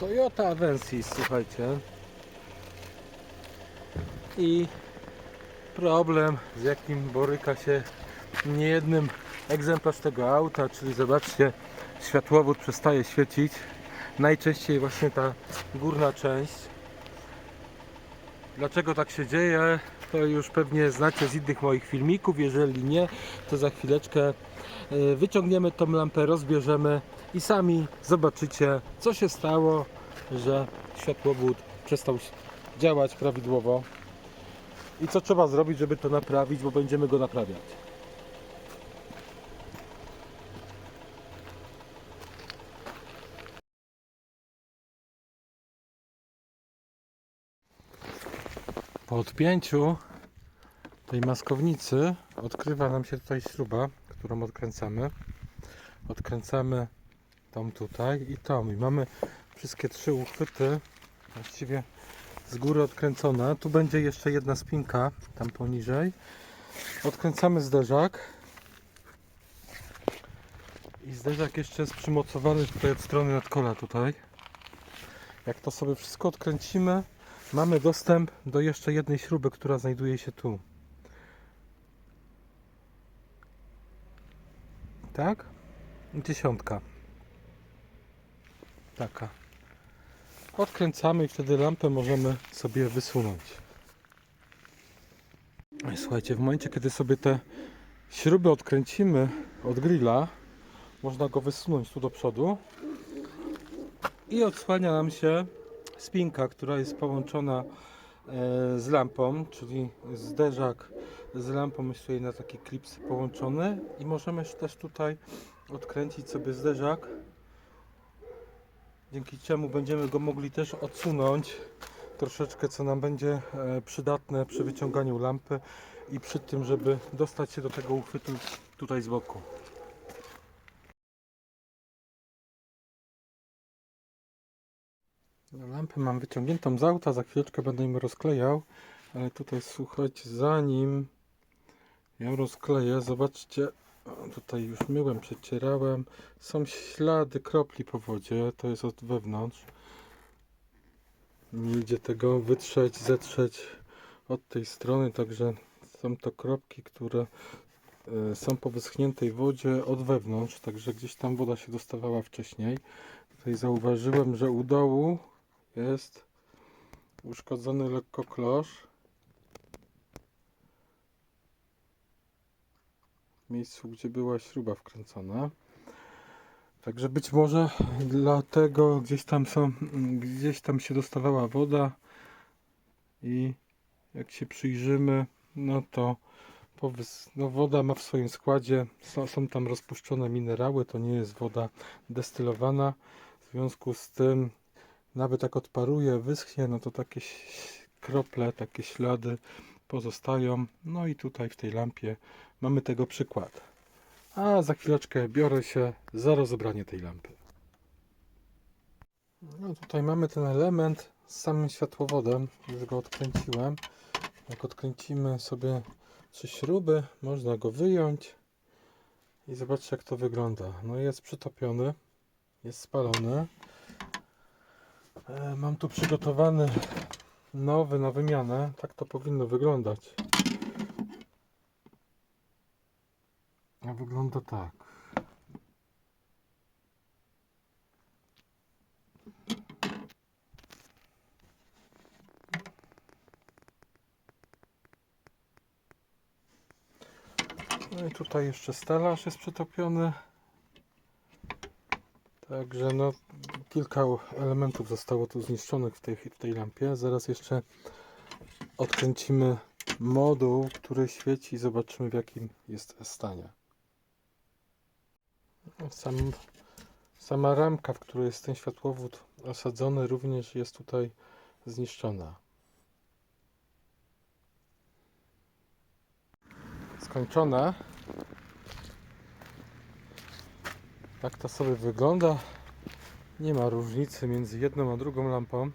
Toyota Avensis, słuchajcie. I problem, z jakim boryka się niejednym egzemplarz tego auta, czyli zobaczcie, światłowód przestaje świecić. Najczęściej właśnie ta górna część. Dlaczego tak się dzieje, to już pewnie znacie z innych moich filmików. Jeżeli nie, to za chwileczkę e, wyciągniemy tą lampę, rozbierzemy i sami zobaczycie, co się stało, że światłowód przestał działać prawidłowo i co trzeba zrobić, żeby to naprawić, bo będziemy go naprawiać. Po odpięciu tej maskownicy odkrywa nam się tutaj śruba, którą odkręcamy. Odkręcamy tą tutaj i tą i mamy wszystkie trzy uchwyty właściwie z góry odkręcone. Tu będzie jeszcze jedna spinka tam poniżej. Odkręcamy zderzak. I zderzak jeszcze jest przymocowany tutaj od strony nadkola tutaj. Jak to sobie wszystko odkręcimy, mamy dostęp do jeszcze jednej śruby, która znajduje się tu. Tak? Dziesiątka. Taka. Odkręcamy i wtedy lampę możemy sobie wysunąć. Słuchajcie, w momencie kiedy sobie te śruby odkręcimy od grilla, można go wysunąć tu do przodu i odsłania nam się spinka, która jest połączona e, z lampą, czyli zderzak z lampą jest tutaj na taki klips połączony i możemy też tutaj odkręcić sobie zderzak dzięki czemu będziemy go mogli też odsunąć troszeczkę, co nam będzie e, przydatne przy wyciąganiu lampy i przy tym, żeby dostać się do tego uchwytu tutaj z boku. Lampę mam wyciągniętą z auta, za chwileczkę będę ją rozklejał, ale tutaj słuchajcie, zanim ją rozkleję, zobaczcie, tutaj już myłem, przecierałem, są ślady kropli po wodzie, to jest od wewnątrz. Nie idzie tego wytrzeć, zetrzeć od tej strony, także są to kropki, które e, są po wyschniętej wodzie od wewnątrz, także gdzieś tam woda się dostawała wcześniej. Tutaj zauważyłem, że u dołu jest uszkodzony lekko klosz. Miejscu, gdzie była śruba wkręcona. Także być może dlatego gdzieś tam są, gdzieś tam się dostawała woda i jak się przyjrzymy, no to no woda ma w swoim składzie, są, są tam rozpuszczone minerały, to nie jest woda destylowana. W związku z tym, nawet jak odparuje, wyschnie, no to takie krople, takie ślady pozostają. No i tutaj w tej lampie mamy tego przykład. A za chwileczkę biorę się za rozebranie tej lampy. No tutaj mamy ten element z samym światłowodem. Już go odkręciłem. Jak odkręcimy sobie trzy śruby, można go wyjąć i zobaczcie jak to wygląda. No jest przytopiony, jest spalony. E, Mam tu przygotowany nowy na wymianę. Tak to powinno wyglądać. Wygląda tak. No i tutaj jeszcze stelaż jest przytopiony. Także no kilka elementów zostało tu zniszczonych w tej, w tej lampie. Zaraz jeszcze odkręcimy moduł, który świeci i zobaczymy w jakim jest stanie. Sam, sama ramka, w której jest ten światłowód osadzony, również jest tutaj zniszczona. Skończone. Tak to sobie wygląda. Nie ma różnicy między jedną a drugą lampą.